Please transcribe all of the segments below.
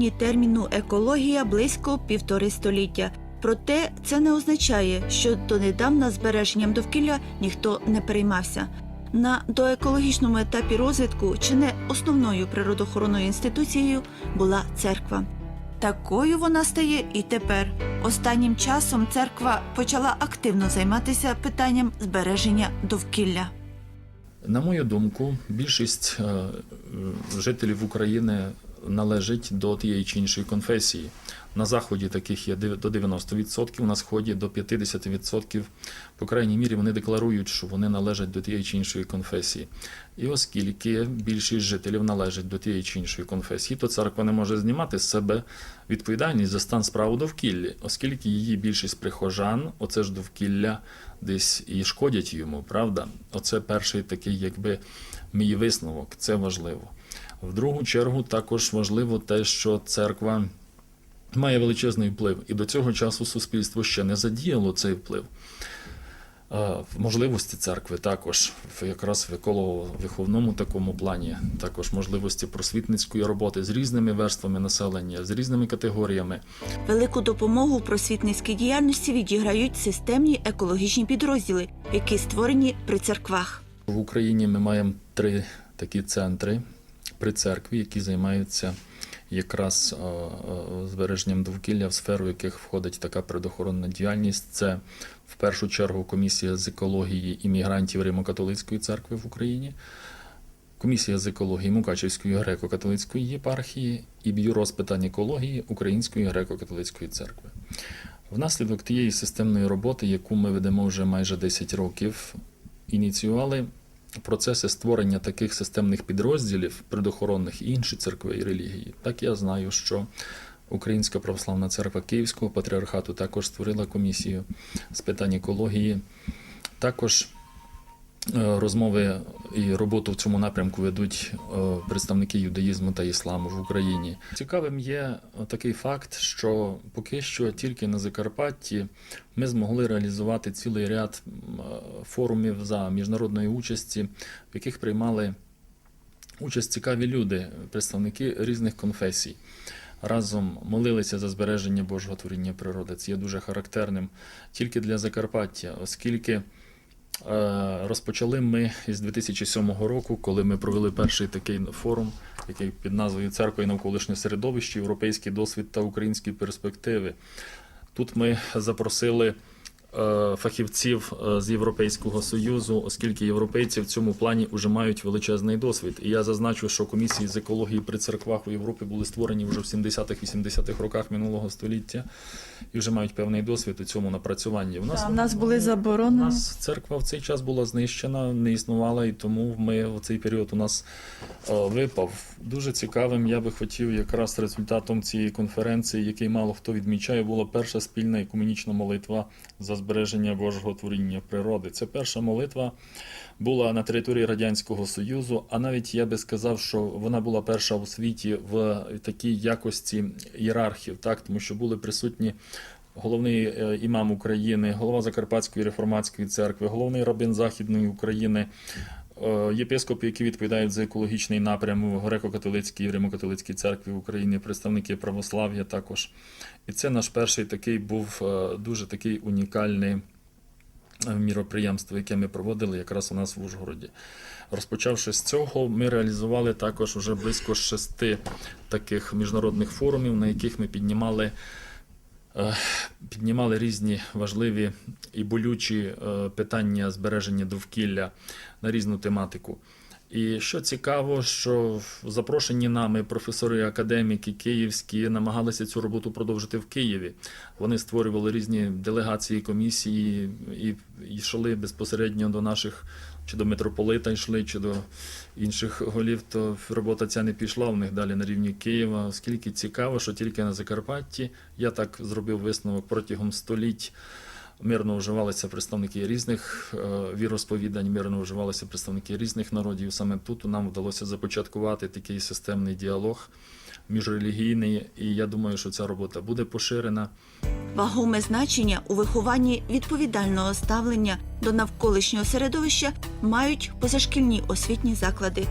модному терміну екологія близько півтори століття. Проте це не означає, що донедавна збереженням довкілля ніхто не переймався. На доекологічному етапі розвитку чи не основною природоохоронною інституцією була церква. Такою вона стає і тепер. Останнім часом церква почала активно займатися питанням збереження довкілля. На мою думку, більшість е, жителів України належить до тієї чи іншої конфесії. На заході таких є до 90%, на сході до 50%. По крайній мірі вони декларують, що вони належать до тієї чи іншої конфесії. І оскільки більшість жителів належить до тієї чи іншої конфесії, то церква не може знімати з себе відповідальність за стан справ довкіллі, оскільки її більшість прихожан, оце ж довкілля десь і шкодять йому, правда? Оце перший такий, якби мій висновок, це важливо. В другу чергу також важливо те, що церква має величезний вплив, і до цього часу суспільство ще не задіяло цей вплив. Можливості церкви також в якраз в еколого-виховному такому плані, також можливості просвітницької роботи з різними верствами населення, з різними категоріями. Велику допомогу в просвітницькій діяльності відіграють системні екологічні підрозділи, які створені при церквах. В Україні ми маємо три такі центри при церкві, які займаються якраз е, е, збереженням довкілля, в сферу яких входить така предохоронна діяльність. Це в першу чергу комісія з екології іммігрантів Римо-католицької церкви в Україні. Комісія з екології Мукачівської греко-католицької єпархії і бюро з питань екології Української греко-католицької церкви. Внаслідок тієї системної роботи, яку ми ведемо вже майже 10 років, ініціювали процеси створення таких системних підрозділів предохоронних і інші церкви і релігії. Так я знаю, що Українська православна церква Київського патріархату також створила комісію з питань екології. Також розмови і роботу в цьому напрямку ведуть е, представники юдаїзму та ісламу в Україні. Цікавим є такий факт, що поки що тільки на Закарпатті ми змогли реалізувати цілий ряд е, форумів за міжнародної участі, в яких приймали участь цікаві люди, представники різних конфесій. Разом молилися за збереження Божого творіння природи. Це є дуже характерним тільки для Закарпаття, оскільки Е, Розпочали ми із 2007 року, коли ми провели перший такий форум, який під назвою Церква і навколишнє середовище, європейський досвід та українські перспективи. Тут ми запросили е, фахівців е, з Європейського Союзу, оскільки європейці в цьому плані вже мають величезний досвід. І я зазначу, що комісії з екології при церквах у Європі були створені вже в 70-х-80-х роках минулого століття і вже мають певний досвід у цьому напрацюванні. У У нас були у нас церква в цей час була знищена, не існувала, і тому ми в цей період у нас е, випав. Дуже цікавим. Я би хотів якраз результатом цієї конференції, який мало хто відмічає, була перша спільна екумінічна молитва за збереження Божого творіння природи. Це перша молитва була на території Радянського Союзу, а навіть я би сказав, що вона була перша у світі в такій якості ієрархів, так тому що були присутні головний е, імам України, голова Закарпатської реформатської церкви, головний рабин Західної України, єпископи, які відповідають за екологічний напрям в греко-католицькій і римо-католицькій церкві в Україні, представники православ'я також. І це наш перший такий був е, дуже такий унікальний е, міроприємство, яке ми проводили якраз у нас в Ужгороді. Розпочавши з цього, ми реалізували також вже близько шести таких міжнародних форумів, на яких ми піднімали е, піднімали різні важливі і болючі е, питання збереження довкілля на різну тематику. І що цікаво, що запрошені нами професори академіки київські намагалися цю роботу продовжити в Києві. Вони створювали різні делегації, комісії і йшли безпосередньо до наших чи до митрополита йшли, чи до інших голів, то робота ця не пішла в них далі на рівні Києва, оскільки цікаво, що тільки на Закарпатті я так зробив висновок протягом століть. Мирно вживалися представники різних е, віросповідань, мирно вживалися представники різних народів. Саме тут нам вдалося започаткувати такий системний діалог міжрелігійний, і я думаю, що ця робота буде поширена. Вагоме значення у вихованні відповідального ставлення до навколишнього середовища мають позашкільні освітні заклади.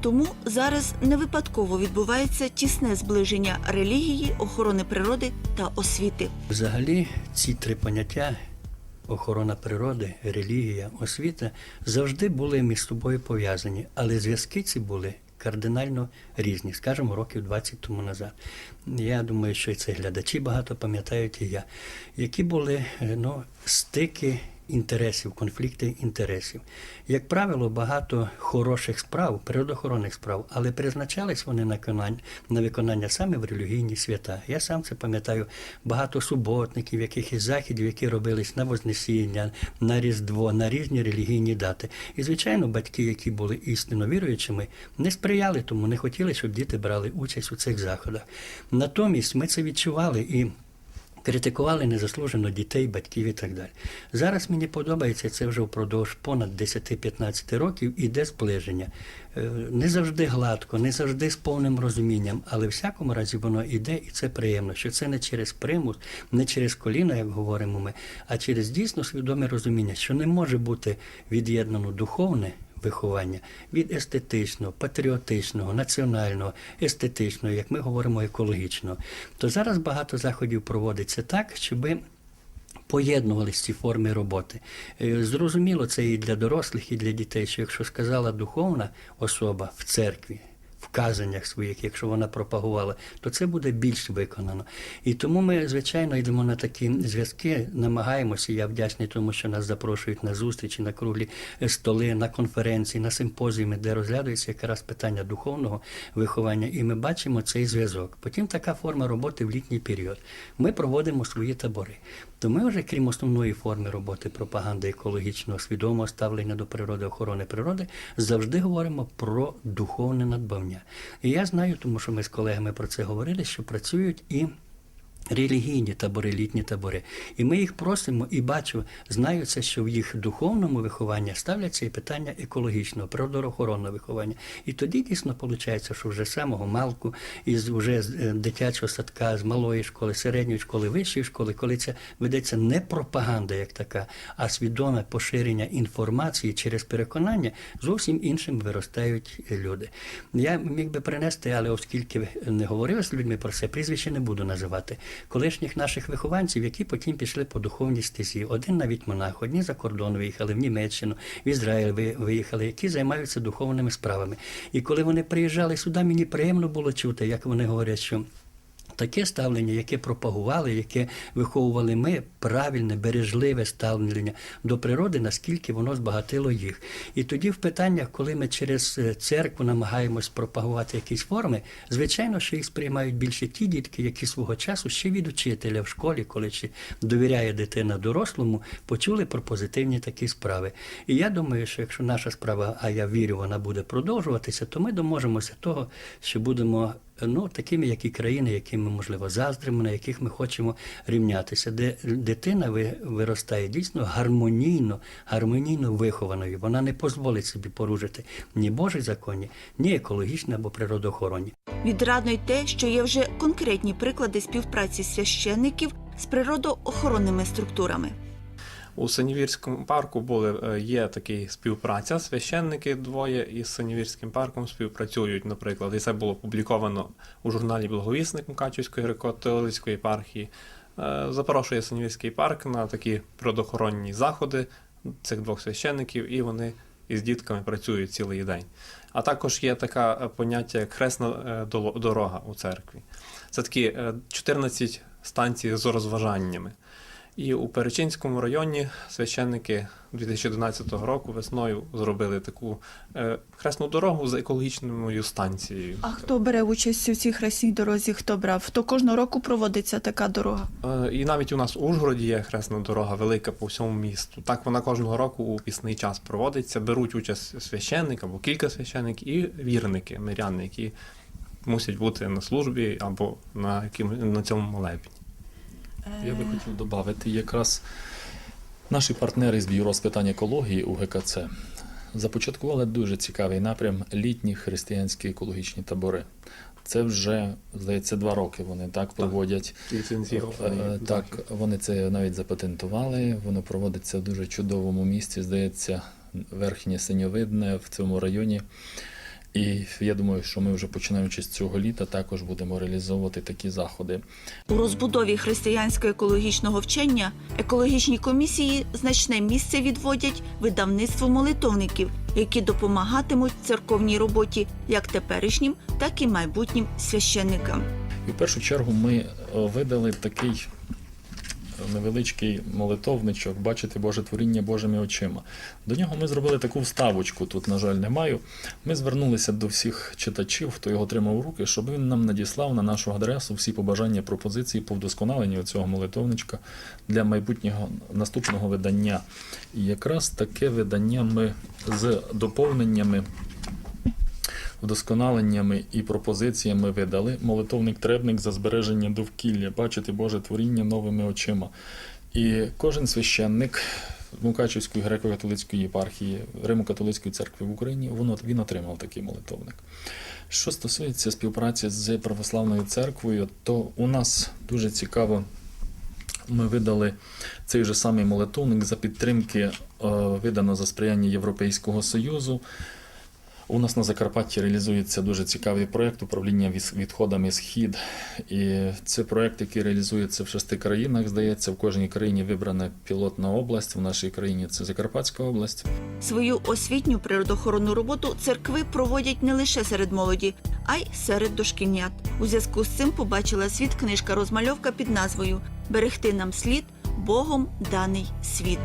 Тому зараз не випадково відбувається тісне зближення релігії, охорони природи та освіти. Взагалі, ці три поняття охорона природи, релігія, освіта завжди були між собою пов'язані, але зв'язки ці були кардинально різні, скажімо, років 20 тому назад. Я думаю, що і це глядачі багато пам'ятають і я, які були е, ну, стики інтересів, конфлікти інтересів. Як правило, багато хороших справ, природоохоронних справ, але призначались вони на виконання, на виконання саме в релігійні свята. Я сам це пам'ятаю багато суботників, якихось заходів, які робились на Вознесіння, на Різдво, на різні релігійні дати. І, звичайно, батьки, які були істинно віруючими, не сприяли тому, не хотіли, щоб діти брали участь у цих заходах. Натомість ми це відчували і. Критикували незаслужено дітей, батьків і так далі. Зараз мені подобається це вже впродовж понад 10-15 років іде зближення. Е, Не завжди гладко, не завжди з повним розумінням, але в всякому разі воно іде, і це приємно, що це не через примус, не через коліно, як говоримо ми, а через дійсно свідоме розуміння, що не може бути від'єднано духовне виховання від естетичного, патріотичного, національного, естетичного, як ми говоримо, екологічного. То зараз багато заходів проводиться так, щоби поєднувалися ці форми роботи. Е, Зрозуміло, це і для дорослих, і для дітей, що якщо сказала духовна особа в церкві, в казаннях своїх, якщо вона пропагувала, то це буде більш виконано. І тому ми, звичайно, йдемо на такі зв'язки, намагаємося. Я вдячний тому, що нас запрошують на зустрічі, на круглі столи, на конференції, на симпозіуми, де розглядаються якраз питання духовного виховання, і ми бачимо цей зв'язок. Потім така форма роботи в літній період. Ми проводимо свої табори. То ми вже, крім основної форми роботи пропаганди екологічного свідомого ставлення до природи, охорони природи, завжди говоримо про духовне надбавня. І я знаю, тому що ми з колегами про це говорили, що працюють і. Релігійні табори, літні табори. І ми їх просимо і бачу, знаю це, що в їх духовному вихованні ставляться і питання екологічного, природоохоронного виховання. І тоді дійсно виходить, що вже самого малку, із вже з е, дитячого садка, з малої школи, середньої школи, вищої школи, коли це ведеться не пропаганда як така, а свідоме поширення інформації через переконання, зовсім іншим виростають люди. Я міг би принести, але оскільки не говорив з людьми про це, прізвище не буду називати колишніх наших вихованців, які потім пішли по духовній стезі. Один навіть монах, одні за кордон виїхали в Німеччину, в Ізраїль виїхали, які займаються духовними справами. І коли вони приїжджали сюди, мені приємно було чути, як вони говорять, що. Таке ставлення, яке пропагували, яке виховували ми, правильне, бережливе ставлення до природи, наскільки воно збагатило їх. І тоді в питаннях, коли ми через е, церкву намагаємось пропагувати якісь форми, звичайно, що їх сприймають більше ті дітки, які свого часу ще від учителя в школі, коли ще довіряє дитина дорослому, почули про позитивні такі справи. І я думаю, що якщо наша справа, а я вірю, вона буде продовжуватися, то ми доможемося того, що будемо ну, такими, як і країни, які ми, можливо, заздримо, на яких ми хочемо рівнятися, де дитина виростає дійсно гармонійно, гармонійно вихованою. Вона не дозволить собі порушити ні Божі законі, ні екологічні або природоохоронні. Відрадно й те, що є вже конкретні приклади співпраці священників з природоохоронними структурами. У Синівірському парку були, е, є така співпраця. Священники двоє із Синівірським парком співпрацюють, наприклад. І це було опубліковано у журналі Благовісник Мукачівської греко-католицької єпархії. Е, Запрошує Синівірський парк на такі природоохоронні заходи цих двох священників, і вони із дітками працюють цілий день. А також є таке поняття як хресна е, дорога у церкві. Це такі е, 14 станцій з розважаннями. І у Перечинському районі священники 2011 року весною зробили таку е, хресну дорогу з екологічною станцією. А хто бере участь у цій хресній дорозі? Хто брав? То кожного року проводиться така дорога. Е, і навіть у нас у Ужгороді є хресна дорога велика по всьому місту. Так вона кожного року у пісний час проводиться. Беруть участь священник або кілька священників і вірники, миряни, які мусять бути на службі або на, яким, на цьому молебні. Я би хотів додати якраз наші партнери з бюро з питань екології у ГКЦ започаткували дуже цікавий напрям літні християнські екологічні табори. Це вже, здається, два роки вони так проводять. Е, Так, вони це навіть запатентували. Воно проводиться в дуже чудовому місці, здається, верхнє синьовидне в цьому районі. І я думаю, що ми вже починаючи з цього літа також будемо реалізовувати такі заходи. У розбудові християнсько екологічного вчення екологічні комісії значне місце відводять видавництву молитовників, які допомагатимуть церковній роботі як теперішнім, так і майбутнім священникам. І в першу чергу ми е, видали такий невеличкий молитовничок, бачити Боже творіння Божими очима. До нього ми зробили таку вставочку, тут, на жаль, не маю. Ми звернулися до всіх читачів, хто його отримав в руки, щоб він нам надіслав на нашу адресу всі побажання пропозиції по вдосконаленню цього молитовничка для майбутнього наступного видання. І якраз таке видання ми з доповненнями вдосконаленнями і пропозиціями видали молитовник требник за збереження довкілля, бачити Боже творіння новими очима. І кожен священник Мукачівської греко-католицької єпархії Римо-католицької церкви в Україні він, він отримав такий молитовник. Що стосується співпраці з православною церквою, то у нас дуже цікаво. Ми видали цей же самий молитовник за підтримки, е, видано за сприяння Європейського Союзу. У нас на Закарпатті реалізується дуже цікавий проєкт управління відходами Схід. І це проєкт, який реалізується в шести країнах. Здається, в кожній країні вибрана пілотна область. В нашій країні це Закарпатська область. Свою освітню природоохоронну роботу церкви проводять не лише серед молоді, а й серед дошкільнят. У зв'язку з цим побачила світ книжка розмальовка під назвою Берегти нам слід Богом даний світ.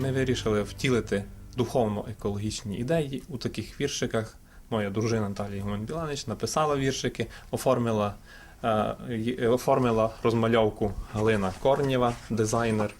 Ми вирішили втілити духовно-екологічні ідеї у таких віршиках. Моя дружина Наталія Гумен Біланич написала віршики, оформила, е, оформила розмальовку Галина Корнєва, дизайнер.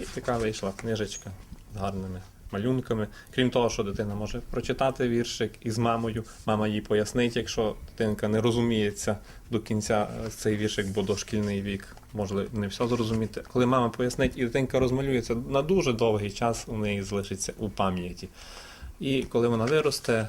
І така вийшла книжечка з гарними малюнками. Крім того, що дитина може прочитати віршик із мамою, мама їй пояснить, якщо дитинка не розуміється до кінця е, цей віршик, бо дошкільний вік може не все зрозуміти. Коли мама пояснить і дитинка розмалюється на дуже довгий час, у неї залишиться у пам'яті. І коли вона виросте,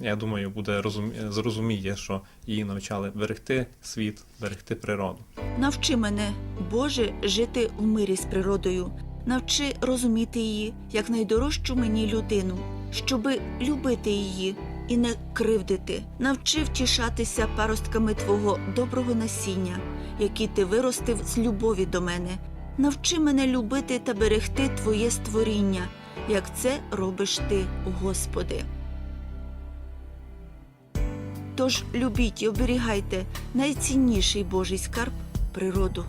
я думаю, буде розумі... зрозуміє, що її навчали берегти світ, берегти природу. Навчи мене, Боже, жити в мирі з природою. Навчи розуміти її як найдорожчу мені людину, щоби любити її і не кривдити. Навчи втішатися паростками твого доброго насіння, які ти виростив з любові до мене. Навчи мене любити та берегти Твоє створіння, як це робиш ти, Господи. Тож любіть і оберігайте найцінніший Божий скарб природу.